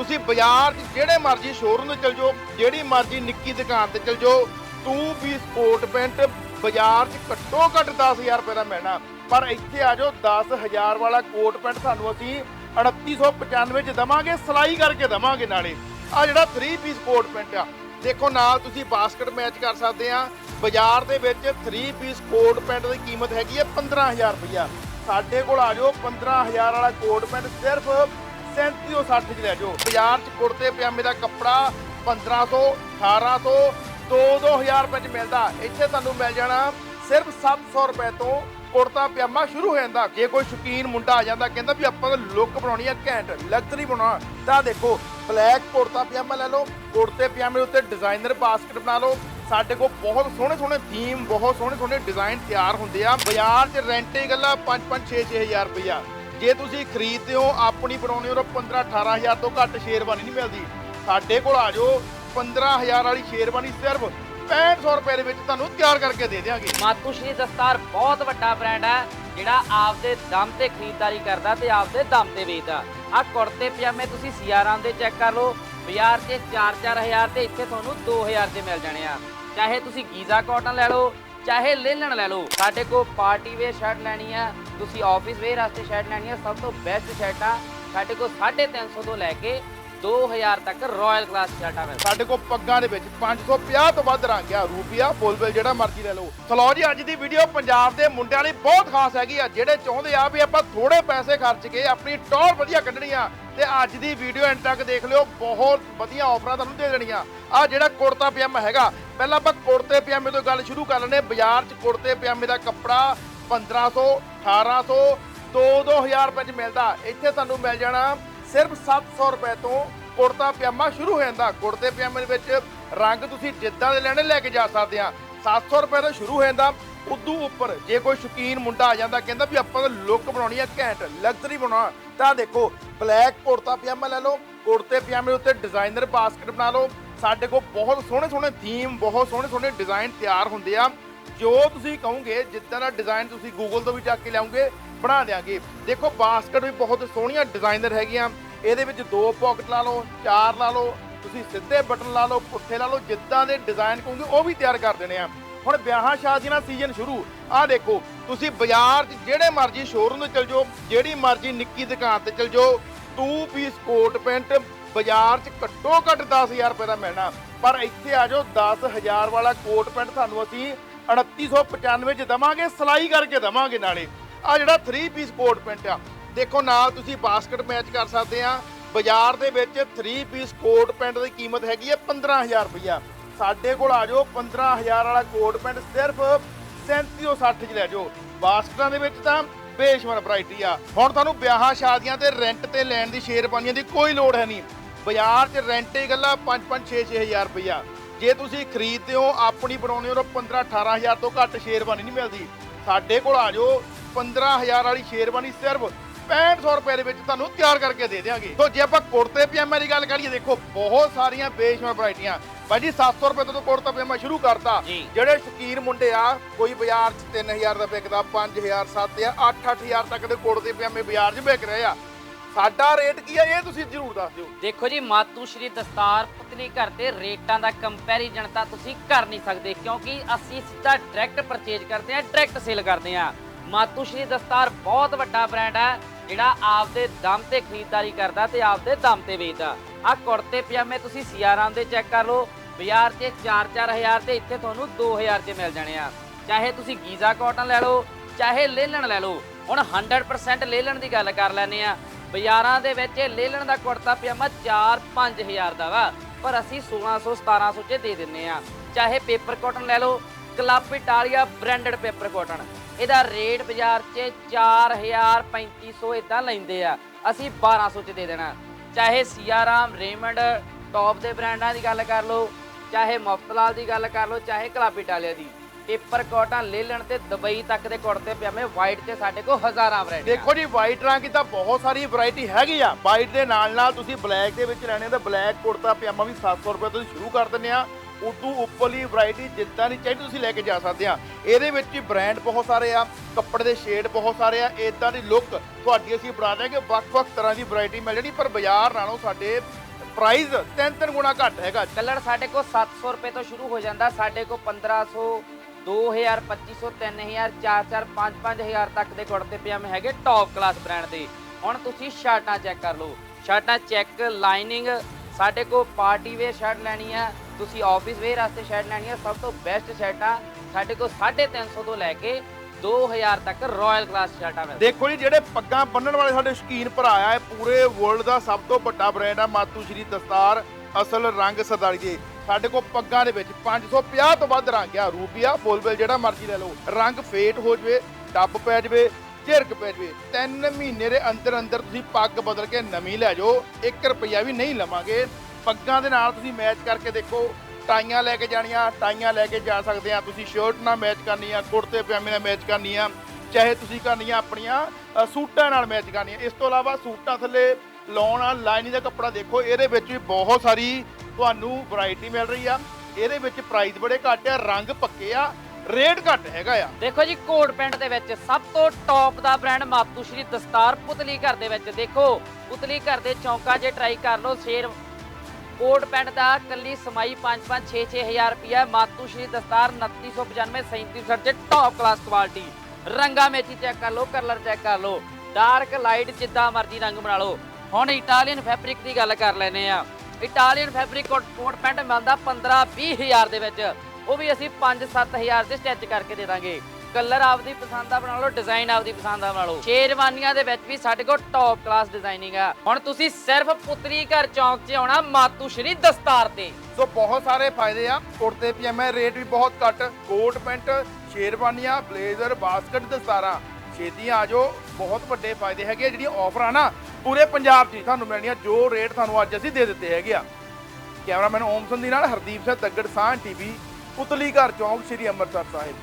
ਤੁਸੀਂ ਬਾਜ਼ਾਰ 'ਚ ਜਿਹੜੇ ਮਰਜ਼ੀ ਸ਼ੋਰੂਮ ਤੇ ਚਲ ਜਾਓ, ਜਿਹੜੀ ਮਰਜ਼ੀ ਨਿੱਕੀ ਦੁਕਾਨ ਤੇ ਚਲ ਜਾਓ, ਤੂੰ ਪੀਸ ਕੋਟ ਪੈਂਟ ਬਾਜ਼ਾਰ 'ਚ ਘੱਟੋ ਘੱਟ 10000 ਰੁਪਏ ਦਾ ਮਿਲਣਾ। ਪਰ ਇੱਥੇ ਆ ਜਾਓ 10000 ਵਾਲਾ ਕੋਟ ਪੈਂਟ ਤੁਹਾਨੂੰ ਅਸੀਂ 3895 ਚ ਦਵਾਂਗੇ, ਸਲਾਈ ਕਰਕੇ ਦਵਾਂਗੇ ਨਾਲੇ। ਆ ਜਿਹੜਾ 3 ਪੀਸ ਕੋਟ ਪੈਂਟ ਆ, ਦੇਖੋ ਨਾਲ ਤੁਸੀਂ ਬਾਸਕਟ ਮੈਚ ਕਰ ਸਕਦੇ ਆ। ਬਾਜ਼ਾਰ ਦੇ ਵਿੱਚ 3 ਪੀਸ ਕੋਟ ਪੈਂਟ ਦੀ ਕੀਮਤ ਹੈਗੀ ਹੈ 15000 ਰੁਪਇਆ ਸਾਡੇ ਕੋਲ ਆ ਜਾਓ 15000 ਵਾਲਾ ਕੋਟ ਪੈਂਟ ਸਿਰਫ 3760 ਚ ਲੈ ਜਾਓ। ਬਾਜ਼ਾਰ 'ਚ ਕੁੜਤੇ, ਪਜਾਮੇ ਦਾ ਕੱਪੜਾ 1500 1800 2-2000 ਰੁਪਏ ਚ ਮਿਲਦਾ। ਇੱਥੇ ਤੁਹਾਨੂੰ ਮਿਲ ਜਾਣਾ ਸਿਰਫ 700 ਰੁਪਏ ਤੋਂ ਕੁੜਤਾ, ਪਜਾਮਾ ਸ਼ੁਰੂ ਹੋ ਜਾਂਦਾ। ਜੇ ਕੋਈ ਸ਼ੌਕੀਨ ਮੁੰਡਾ ਆ ਜਾਂਦਾ, ਕਹਿੰਦਾ ਵੀ ਆਪਾਂ ਤਾਂ ਲੁੱਕ ਬਣਾਉਣੀ ਆ ਘੈਂਟ ਲਗਜ਼ਰੀ ਬਣਾਉਣਾ ਤਾਂ ਦੇਖੋ ਬਲੈਕ ਕੁੜਤਾ, ਪਜਾਮਾ ਲੈ ਲਓ, ਕੁੜਤੇ, ਪਜਾਮੇ ਉੱਤੇ ਡਿਜ਼ਾਈਨਰ ਬਾਸਕਟ ਬਣਾ ਲਓ। ਸਾਡੇ ਕੋਲ ਬਹੁਤ ਸੋਹਣੇ ਸੋਹਣੇ ਥੀਮ ਬਹੁਤ ਸੋਹਣੇ ਸੋਹਣੇ ਡਿਜ਼ਾਈਨ ਤਿਆਰ ਹੁੰਦੇ ਆ। ਬਾਜ਼ਾਰ 'ਚ ਰੈਂਟ ਹੀ ਗੱਲਾ 5-5 6-6000 ਰੁਪਇਆ ਜੇ ਤੁਸੀਂ ਖਰੀਦਦੇ ਹੋ, ਆਪਣੀ ਬਣਾਉਣੀ ਹੋ 15-18000 ਤੋਂ ਘੱਟ ਸ਼ੇਰਵਾਨੀ ਨਹੀਂ ਮਿਲਦੀ। ਸਾਡੇ ਕੋਲ ਆ ਜਾਓ 15000 ਵਾਲੀ ਸ਼ੇਰਵਾਨੀ ਸਿਰਫ 6500 ਰੁਪਏ ਦੇ ਵਿੱਚ ਤੁਹਾਨੂੰ ਤਿਆਰ ਕਰਕੇ ਦੇ ਦਿਆਂਗੇ। ਮਾਤੂ ਦਸਤਾਰ ਬਹੁਤ ਵੱਡਾ ਬ੍ਰਾਂਡ ਹੈ, ਜਿਹੜਾ ਆਪਦੇ ਦਮ ਤੇ ਖਰੀਦਦਾਰੀ ਕਰਦਾ ਤੇ ਆਪਦੇ ਦਮ ਤੇ ਵੇਚਦਾ। ਆ ਕੁੜਤੇ, ਪਜਾਮੇ ਤੁਸੀਂ ਸਿਆਰਾਮ ਦੇ ਚੈੱਕ ਕਰ ਲਓ, ਬਾਜ਼ਾਰ 'ਚ 4-4000 ਤੇ ਇੱਥੇ ਤੁਹਾਨੂੰ 2000 ਦੇ ਮਿਲ ਜਾਣੇ ਆ। ਚਾਹੇ ਤੁਸੀਂ ਗੀਜ਼ਾ ਕਾਟਨ ਲੈ ਲਓ, ਚਾਹੇ ਲੇਲਣ ਲੈ ਲਓ, ਸਾਡੇ ਕੋਲ ਪਾਰਟੀ ਵੇਅਰ ਸ਼ਰਟ ਲੈਣੀ ਆ ਤੁਸੀਂ ਆਫਿਸ ਵੇਅਰ ਵਾਸਤੇ ਸ਼ਰਟ ਲੈਣੀ ਆ, ਸਭ ਤੋਂ ਬੈਸਟ ਸ਼ਰਟਾਂ ਸਾਡੇ ਕੋਲ 350 ਤੋਂ ਲੈ ਕੇ 2000 ਤੱਕ ਰਾਇਲ ਕਲਾਸ ਸ਼ਰਟਾਂ ਮਿਲ ਸਾਡੇ ਕੋਲ ਪੱਗਾਂ ਦੇ ਵਿੱਚ 550 ਤੋਂ ਵੱਧ ਰੰਗ ਆ, ਰੂਪੀਆ ਫੁੱਲ ਬਿਲ ਜਿਹੜਾ ਮਰਜ਼ੀ ਲੈ ਲਓ। ਸਲੋ ਜੀ, ਅੱਜ ਦੀ ਵੀਡੀਓ ਪੰਜਾਬ ਦੇ ਮੁੰਡਿਆਂ ਲਈ ਬਹੁਤ ਖਾਸ ਹੈਗੀ ਆ, ਜਿਹੜੇ ਚਾਹੁੰਦੇ ਆ ਵੀ ਆਪਾਂ ਥੋੜੇ ਪੈਸੇ ਖਰਚ ਕੇ ਆਪਣੀ ਟੌਰ ਵਧੀਆ ਕੱਢਣੀ ਆ ਤੇ ਅੱਜ ਦੀ ਵੀਡੀਓ ਐਂਡ ਤੱਕ ਦੇਖ ਲਿਓ, ਬਹੁਤ ਵਧੀਆ ਆਫਰਾਂ ਤੁਹਾਨੂੰ ਦੇ ਦੇਣੀਆਂ। ਆ ਜਿਹੜਾ ਕੁੜਤਾ ਪਜਾਮਾ ਹੈਗਾ, ਪਹਿਲਾਂ ਆਪਾਂ ਕੁੜਤੇ ਪਜਾਮੇ ਤੋਂ ਗੱਲ ਸ਼ੁਰੂ ਕਰ ਲੈਂਦੇ ਬਾਜ਼ਾਰ 'ਚ ਕੁੜਤੇ ਪਜਾਮੇ ਦਾ ਕੱਪੜਾ 1500 1800 2-2000 ਰੁਪਏ 'ਚ ਮਿਲਦਾ। ਇੱਥੇ ਤੁਹਾਨੂੰ ਮਿਲ ਜਾਣਾ ਸਿਰਫ 700 ਰੁਪਏ ਤੋਂ ਕੁੜਤਾ ਪਜਾਮਾ ਸ਼ੁਰੂ ਹੋ ਜਾਂਦਾ। ਕੁੜਤੇ ਪਜਾਮੇ ਦੇ ਵਿੱਚ ਰੰਗ ਤੁਸੀਂ ਜਿੱਦਾਂ ਦੇ ਲੈਣੇ ਲੈ ਕੇ ਜਾ ਸਕਦੇ ਆ। 700 ਰੁਪਏ ਤੋਂ ਸ਼ੁਰੂ ਹੋ ਜਾਂਦਾ। ਉਦੋਂ ਉੱਪਰ ਜੇ ਕੋਈ ਸ਼ੌਕੀਨ ਮੁੰਡਾ ਆ ਜਾਂਦਾ, ਕਹਿੰਦਾ ਵੀ ਆਪਾਂ ਤਾਂ ਲੁੱਕ ਬਣਾਉਣੀ ਆ ਘੈਂਟ ਲਗਜ਼ਰੀ ਬਣਾਉਣਾ। ਤਾਂ ਦੇਖੋ ਬਲੈਕ ਕੁੜਤਾ ਪਜਾਮਾ ਲੈ ਲਓ, ਕੁੜਤੇ ਪਜਾਮੇ ਉੱਤੇ ਡਿਜ਼ਾਈਨਰ ਬਾਸਕਟ ਬਣਾ ਲਓ। ਸਾਡੇ ਕੋਲ ਬਹੁਤ ਸੋਹਣੇ ਸੋਹਣੇ ਥੀਮ ਬਹੁਤ ਸੋਹਣੇ ਸੋਹਣੇ ਡਿਜ਼ਾਈਨ ਤਿਆਰ ਹੁੰਦੇ ਆ। ਜੋ ਤੁਸੀਂ ਕਹੋਗੇ ਜਿੱਦਾਂ ਦਾ ਡਿਜ਼ਾਈਨ ਤੁਸੀਂ ਗੂਗਲ ਤੋਂ ਵੀ ਚੱਕ ਕੇ ਲਿਆਉਂਗੇ ਬਣਾ ਦਿਆਂਗੇ। ਦੇਖੋ ਬਾਸਕਟ ਵੀ ਬਹੁਤ ਸੋਹਣੀਆਂ ਡਿਜ਼ਾਈਨਰ ਹੈਗੀਆਂ। ਇਹਦੇ ਵਿੱਚ ਦੋ ਪਾਕਟ ਲਾ ਲਓ, ਚਾਰ ਲਾ ਲਓ, ਤੁਸੀਂ ਸਿੱਧੇ ਬਟਨ ਲਾ ਲਓ, ਪੁੱਠੇ ਲਾ ਲਓ, ਜਿੱਦਾਂ ਦੇ ਡਿਜ਼ਾਈਨ ਕਹੋਗੇ, ਉਹ ਵੀ ਤਿਆਰ ਕਰ ਦੇਣੇ ਆ। ਹੁਣ ਵਿਆਹਾਂ ਸ਼ਾਦੀਆਂ ਦਾ ਸੀਜ਼ਨ ਸ਼ੁਰੂ। ਆਹ ਦੇਖੋ, ਤੁਸੀਂ ਬਾਜ਼ਾਰ 'ਚ ਜਿਹੜੇ ਮਰਜ਼ੀ ਸ਼ੋਰੂਮ ਤੇ ਚਲ ਜਾਓ, ਜਿਹੜੀ ਮਰਜ਼ੀ ਨਿੱਕੀ ਦੁਕਾਨ ਤੇ ਚਲ ਜਾਓ 2 ਪੀਸ ਕੋਟ ਪੈਂਟ ਬਾਜ਼ਾਰ 'ਚ ਘੱਟੋ ਘੱਟ 10000 ਰੁਪਏ ਦਾ ਮਿਲਣਾ। ਪਰ ਇੱਥੇ ਆ ਜਾਓ 10000 ਵਾਲਾ ਕੋਟ ਪੈਂਟ ਤੁਹਾਨੂੰ ਅਸੀਂ 3895 ਚ ਦਵਾਂਗੇ, ਸਲਾਈ ਕਰਕੇ ਦਵਾਂਗੇ ਨਾਲੇ। ਆ ਜਿਹੜਾ 3 ਪੀਸ ਕੋਟ ਪੈਂਟ ਆ, ਦੇਖੋ ਨਾਲ ਤੁਸੀਂ ਬਾਸਕਟ ਮੈਚ ਕਰ ਸਕਦੇ ਆ। ਬਾਜ਼ਾਰ ਦੇ ਵਿੱਚ 3 ਪੀਸ ਕੋਟ ਪੈਂਟ ਦੀ ਕੀਮਤ ਹੈਗੀ ਹੈ 15000 ਰੁਪਇਆ ਸਾਡੇ ਕੋਲ ਆ ਜਾਓ 15000 ਵਾਲਾ ਕੋਟ ਪੈਂਟ ਸਿਰਫ 3760 ਚ ਲੈ ਜਾਓ। ਬਾਸਕਟਾਂ ਦੇ ਵਿੱਚ ਤਾਂ ਬੇਸ਼ਮਰ ਵੈਰਾਈਟੀ ਆ। ਹੁਣ ਤੁਹਾਨੂੰ ਵਿਆਹਾਂ ਸ਼ਾਦੀਆਂ ਤੇ ਰੈਂਟ ਤੇ ਲੈਣ ਦੀ ਸ਼ੇਰਵਾਨੀਆਂ ਦੀ ਕੋਈ ਲੋੜ ਹੈ ਨਹੀਂ। ਬਾਜ਼ਾਰ 'ਚ ਰੈਂਟ ਹੀ ਗੱਲਾ 5-5 6-6000 ਰੁਪਇਆ ਜੇ ਤੁਸੀਂ ਖਰੀਦਦੇ ਹੋ ਆਪਣੀ ਬਣਾਉਣੀ ਹੋ 15-18000 ਤੋਂ ਘੱਟ ਸ਼ੇਰਵਾਨੀ ਨਹੀਂ ਮਿਲਦੀ। ਸਾਡੇ ਕੋਲ ਆ ਜਾਓ 15000 ਵਾਲੀ ਸ਼ੇਰਵਾਨੀ ਸਿਰਫ 6500 ਰੁਪਏ ਦੇ ਵਿੱਚ ਤੁਹਾਨੂੰ ਤਿਆਰ ਕਰਕੇ ਦੇ ਦੇਵਾਂਗੇ ਤੋਂ ਜੇ ਆਪਾਂ ਕੁੜਤੇ ਪਜਾਮੇ ਦੀ ਗੱਲ ਕਰੀਏ ਦੇਖੋ ਬਹੁਤ ਸਾਰੀਆਂ ਬੇਸ਼ਮਰ ਵੈਰਾਈਟੀਆਂ। ਭਾਈ ਜੀ 700 ਰੁਪਏ ਤੋਂ ਕੁੜਤਾ ਪਜਾਮਾ ਸ਼ੁਰੂ ਕਰਤਾ। ਜਿਹੜੇ ਸ਼ਕੀਰ ਮੁੰਡੇ ਆ ਕੋਈ ਬਾਜ਼ਾਰ 'ਚ 3000 ਦਾ ਵਿਕਦਾ 5000 7000 8-8000 ਤੱਕ ਦੇ ਕੁੜਤੇ ਪਜਾਮੇ ਬਾਜ਼ਾਰ 'ਚ ਵਿਕ ਰਹੇ ਆ। ਸਾਡਾ ਰੇਟ ਕੀ ਆ, ਇਹ ਤੁਸੀਂ ਜ਼ਰੂਰ ਦੱਸ ਦਿਓ। ਦੇਖੋ ਜੀ, ਮਾਤੂ ਸ਼੍ਰੀ ਦਸਤਾਰ ਪੁਤਲੀ ਘਰ ਤੇ ਰੇਟਾਂ ਦਾ ਕੰਪੈਰੀਜ਼ਨ ਤਾਂ ਤੁਸੀਂ ਕਰ ਨਹੀਂ ਸਕਦੇ, ਕਿਉਂਕਿ ਅਸੀਂ ਸਿੱਧਾ ਡਾਇਰੈਕਟ ਪਰਚੇਜ ਕਰਦੇ ਆ ਡਾਇਰੈਕਟ ਸੇਲ ਕਰਦੇ ਆ ਮਾਤੂ ਸ਼੍ਰੀ ਦਸਤਾਰ ਬਹੁਤ ਵੱਡਾ ਬ੍ਰਾਂਡ ਹੈ ਜਿਹੜਾ ਆਪਦੇ ਦਮ ਤੇ ਖਰੀਦਦਾਰੀ ਕਰਦਾ ਤੇ ਆਪਦੇ ਦਮ ਤੇ ਵੇਚਦਾ। ਆ ਕੁੜਤੇ ਪਜਾਮੇ ਤੁਸੀਂ ਸਿਆਰਾਂ ਦੇ ਚੈੱਕ ਕਰ ਲਓ, ਬਾਜ਼ਾਰ 'ਚ 4-4000 ਤੇ ਇੱਥੇ ਤੁਹਾਨੂੰ 2000 'ਚ ਮਿਲ ਜਾਣੇ ਆ। ਚਾਹੇ ਤੁਸੀਂ ਗੀਜ਼ਾ ਕਾਟਨ ਲੈ ਲਓ, ਚਾਹੇ ਲੇਲਣ ਲੈ ਲਓ, ਹੁਣ 100% ਲੇਲਣ ਦੀ ਗੱਲ ਕਰ ਲੈਨੇ ਆ ਬਾਜ਼ਾਰਾਂ ਦੇ ਵਿੱਚ ਇਹ ਲੇਲਣ ਦਾ ਕੁੜਤਾ ਪਜਾਮਾ 4-5000 ਦਾ ਵਾ। ਪਰ ਅਸੀਂ 1600 1700 ਚ ਦੇ ਦਿੰਨੇ ਆ। ਚਾਹੇ ਪੇਪਰ ਕਾਟਨ ਲੈ ਲਓ club Italia branded paper cotton ਇਹਦਾ ਰੇਟ ਬਾਜ਼ਾਰ 'ਚ 4000 3500 ਇਦਾਂ ਲੈਂਦੇ ਆ। ਅਸੀਂ 1200 ਚ ਦੇ ਦੇਣਾ। ਚਾਹੇ ਸੀਆਰਾਮ, ਰੇਮੰਡ, ਟੌਪ ਦੇ ਬ੍ਰਾਂਡਾਂ ਦੀ ਗੱਲ ਕਰ ਲਓ, ਚਾਹੇ ਮੁਫਤਲਾਲ ਦੀ ਗੱਲ ਕਰ ਲਓ, ਚਾਹੇ ਕਲੱਬ ਇਟਾਲੀਆ ਦੀ। ਪੇਪਰ ਕਾਟਨ ਲੇਲਣ ਤੇ ਦੁਬਈ ਤੱਕ ਦੇ ਕੁੜਤੇ ਪਜਾਮੇ ਵਾਈਟ ਤੇ ਸਾਡੇ ਕੋਲ ਹਜ਼ਾਰਾਂ ਵੈਰਾਈਟੀ ਦੇਖੋ ਜੀ ਵਾਈਟ ਰੰਗ ਦੀ ਤਾਂ ਬਹੁਤ ਸਾਰੀ ਵੈਰਾਈਟੀ ਹੈਗੀ ਆ। ਵਾਈਟ ਦੇ ਨਾਲ ਨਾਲ ਤੁਸੀਂ ਬਲੈਕ ਦੇ ਵਿੱਚ ਲੈਣੇ ਤਾਂ ਬਲੈਕ ਕੁੜਤਾ ਪਜਾਮਾ ਵੀ 700 ਰੁਪਏ ਤੋਂ ਸ਼ੁਰੂ ਕਰ ਦਿੰਦੇ ਆ। ਉਦੋਂ ਉੱਪਰਲੀ ਵੈਰਾਈਟੀ ਜਿੱਦਾਂ ਦੀ ਚਾਹੀਦੀ ਤੁਸੀਂ ਲੈ ਕੇ ਜਾ ਸਕਦੇ ਆ। ਇਹਦੇ ਵਿੱਚ ਹੀ ਬ੍ਰਾਂਡ ਬਹੁਤ ਸਾਰੇ ਆ ਕੱਪੜੇ ਦੇ ਸ਼ੇਡ ਬਹੁਤ ਸਾਰੇ ਆ ਇਦਾਂ ਦੀ ਲੁੱਕ ਤੁਹਾਡੀ ਅਸੀਂ ਬਣਾ ਦੇਾਂਗੇ ਵੱਖ-ਵੱਖ ਤਰ੍ਹਾਂ ਦੀ ਵੈਰਾਈਟੀ ਮਿਲ ਜਣੀ ਪਰ ਬਾਜ਼ਾਰ ਨਾਲੋਂ ਸਾਡੇ ਪ੍ਰਾਈਸ ਤਿੰਨ ਤਿੰਨ ਗੁਣਾ ਘੱਟ ਹੈਗਾ। ਕਲਰ ਸਾਡੇ ਕੋਲ 700 ਰੁਪਏ ਤੋਂ ਸ਼ੁਰੂ ਹੋ ਜਾਂਦਾ ਸਾਡੇ ਕੋਲ 1500 2000 2500 3000 4000 5-5000 ਤੱਕ ਦੇ ਕੁੜਤੇ ਪਜਾਮੇ ਹੈਗੇ ਟੌਪ ਕਲਾਸ ਬ੍ਰਾਂਡ ਦੇ। ਹੁਣ ਤੁਸੀਂ ਸ਼ਰਟਾਂ ਚੈੱਕ ਕਰ ਲਓ। ਸ਼ਰਟਾਂ ਚੈੱਕ ਲਾਈਨਿੰਗ ਸਾਡੇ ਕੋਲ ਪਾਰਟੀ ਵੇਅਰ ਸ਼ਰਟ ਲੈਣੀ ਆ। ਤੁਸੀਂ ਆਫਿਸ ਵੇਅਰ ਵਾਸਤੇ ਸ਼ਰਟ ਲੈਣੀ ਆ। ਸਭ ਤੋਂ ਬੈਸਟ ਸ਼ਰਟਾਂ ਸਾਡੇ ਕੋਲ 350 ਤੋਂ ਲੈ ਕੇ 2000 ਤੱਕ ਰਾਇਲ ਕਲਾਸ ਸ਼ਰਟਾਂ ਮਿਲਦੀਆਂ ਦੇਖੋ ਜੀ, ਜਿਹੜੇ ਪੱਗਾਂ ਬੰਨਣ ਵਾਲੇ ਸਾਡੇ ਸ਼ੌਕੀਨ ਭਰਾ ਆ, ਇਹ ਪੂਰੇ ਵਰਲਡ ਦਾ ਸਭ ਤੋਂ ਵੱਡਾ ਬ੍ਰਾਂਡ ਆ ਮਾਤੂ ਸ਼੍ਰੀ ਦਸਤਾਰ ਅਸਲ ਰੰਗ ਸਰਦਾਰੀ ਸਾਡੇ ਕੋਲ ਪੱਗਾਂ ਦੇ ਵਿੱਚ 550 ਤੋਂ ਵੱਧ ਰੰਗ ਆ, ਰੂਪੀਆ ਫੁੱਲਬਿਲ ਜਿਹੜਾ ਮਰਜ਼ੀ ਲੈ ਲਓ। ਰੰਗ ਫੇਟ ਹੋ ਜਵੇ, ਡੱਬ ਪੈ ਜਵੇ, ਝਿਰਕ ਪੈ ਜਵੇ 3 ਮਹੀਨੇ ਦੇ ਅੰਦਰ ਅੰਦਰ ਤੁਸੀਂ ਪੱਗ ਬਦਲ ਕੇ ਨਵੀਂ ਲੈ ਜਾਓ 1 ਰੁਪਿਆ ਵੀ ਨਹੀਂ ਲਵਾਂਗੇ। ਪੱਗਾਂ ਦੇ ਨਾਲ ਤੁਸੀਂ ਮੈਚ ਕਰਕੇ ਦੇਖੋ, ਟਾਈਆਂ ਲੈ ਕੇ ਜਾਣੀਆਂ, ਟਾਈਆਂ ਲੈ ਕੇ ਜਾ ਸਕਦੇ ਆ। ਤੁਸੀਂ ਸ਼ਰਟ ਨਾਲ ਮੈਚ ਕਰਨੀ ਆ ਕੁੜਤੇ ਪਜਾਮੇ ਨਾਲ ਮੈਚ ਕਰਨੀ ਆ ਚਾਹੇ ਤੁਸੀਂ ਕਰਨੀਆਂ ਆਪਣੀਆਂ ਸੂਟਾਂ ਨਾਲ ਮੈਚ ਕਰਨੀਆਂ। ਇਸ ਤੋਂ ਇਲਾਵਾ ਸੂਟਾਂ ਥੱਲੇ ਲਾਉਣ ਵਾਲਾ ਲਾਈਨਿੰਗ ਦਾ ਕੱਪੜਾ ਦੇਖੋ, ਇਹਦੇ ਵਿੱਚ ਵੀ ਬਹੁਤ ਸਾਰੀ ਤੁਹਾਨੂੰ ਵੈਰਾਈਟੀ ਮਿਲ ਰਹੀ ਆ। ਇਹਦੇ ਵਿੱਚ ਪ੍ਰਾਈਸ ਬੜੇ ਘੱਟ ਆ, ਰੰਗ ਪੱਕੇ ਆ ਰੇਟ ਘੱਟ ਹੈਗਾ ਆ। ਦੇਖੋ ਜੀ, ਕੋਟ ਪੈਂਟ ਦੇ ਵਿੱਚ ਸਭ ਤੋਂ ਟੌਪ ਦਾ ਬ੍ਰਾਂਡ ਮਾਤੂ ਦਸਤਾਰ ਪੁਤਲੀ ਘਰ ਦੇ ਵਿੱਚ। ਦੇਖੋ, ਪੁਤਲੀ ਘਰ ਦੇ ਚੌਂਕਾਂ 'ਚ ਟਰਾਈ ਕਰ ਲਓ, ਸ਼ੇਰ ਕੋਟ ਪੈਂਟ ਦਾ ਕੱਲੀ ਸਮਾਈ 5-5 6-6000 ਰੁਪਿਆ ਮਾਤੂ ਦਸਤਾਰ 2995 3760 ਚ ਟੌਪ ਕਲਾਸ ਕੁਆਲਿਟੀ ਰੰਗਾ ਮੇਚੀ ਚੈੱਕ ਕਰ ਲਓ ਕਲਰ ਚੈੱਕ ਕਰ ਲਓ। ਡਾਰਕ ਲਾਈਟ ਜਿੱਦਾਂ ਮਰਜ਼ੀ ਰੰਗ ਬਣਾ ਲਓ। ਹੁਣ ਇਟਾਲੀਅਨ ਫੈਬਰਿਕ ਦੀ ਗੱਲ ਕਰ ਲੈਨੇ ਆ। ਇਟਾਲੀਅਨ ਫੈਬਰਿਕ ਕੋਟ ਪੈਂਟ ਮਿਲਦਾ 15-20 ਦੇ ਵਿੱਚ। ਉਹ ਵੀ ਅਸੀਂ 5-7000 ਦੇ ਸਟਿਚ ਕਰਕੇ ਦੇ ਦਾਂਗੇ। ਕਲਰ ਆਪਦੀ ਪਸੰਦ ਦਾ ਬਣਾ ਲਓ ਡਿਜ਼ਾਈਨ ਆਪਦੀ ਪਸੰਦ ਦਾ ਬਣਾ ਲਓ। ਸ਼ੇਰਵਾਨੀਆਂ ਦੇ ਵਿੱਚ ਵੀ ਸਾਡੇ ਕੋਲ ਟੌਪ ਕਲਾਸ ਡਿਜ਼ਾਈਨਿੰਗ ਆ। ਹੁਣ ਤੁਸੀਂ ਸਿਰਫ ਪੁੱਤਰੀ ਘਰ ਚੌਂਕ 'ਚ ਆਉਣਾ, ਮਾਤੂ ਸ਼੍ਰੀ ਦਸਤਾਰ ਤੇ। ਸੋ ਬਹੁਤ ਸਾਰੇ ਫਾਇਦੇ ਆ। ਕੁੜਤੇ, ਪਜਾਮੇ ਰੇਟ ਵੀ ਬਹੁਤ ਘੱਟ। ਕੋਟ ਪੈਂਟ ਸ਼ੇਰਵਾਨੀਆਂ ਬਲੇਜ਼ਰ ਬਾਸਕਟ ਦਸਤਾਰਾਂ। ਛੇਤੀ ਆ ਜਾਓ। ਬਹੁਤ ਵੱਡੇ ਫਾਇਦੇ ਹੈਗੇ ਆ। ਜਿਹੜੀਆਂ ਆਫਰ ਆ ਨਾ ਪੂਰੇ ਪੰਜਾਬ 'ਚ ਹੀ ਤੁਹਾਨੂੰ ਮਿਲਣੀਆਂ ਜੋ ਰੇਟ ਤੁਹਾਨੂੰ ਅੱਜ ਅਸੀਂ ਦੇ ਦਿੱਤੇ ਹੈਗੇ ਆ। ਕੈਮਰਾਮੈਨ ਓਮ ਸੰਧੀ ਨਾਲ ਹਰਦੀਪ ਸਿੰਘ ਤੱਗੜ ਸਾਹ ਟੀਵੀ, ਪੁਤਲੀ ਘਰ ਚੌਂਕ, ਸ੍ਰੀ ਅੰਮ੍ਰਿਤਸਰ ਸਾਹਿਬ।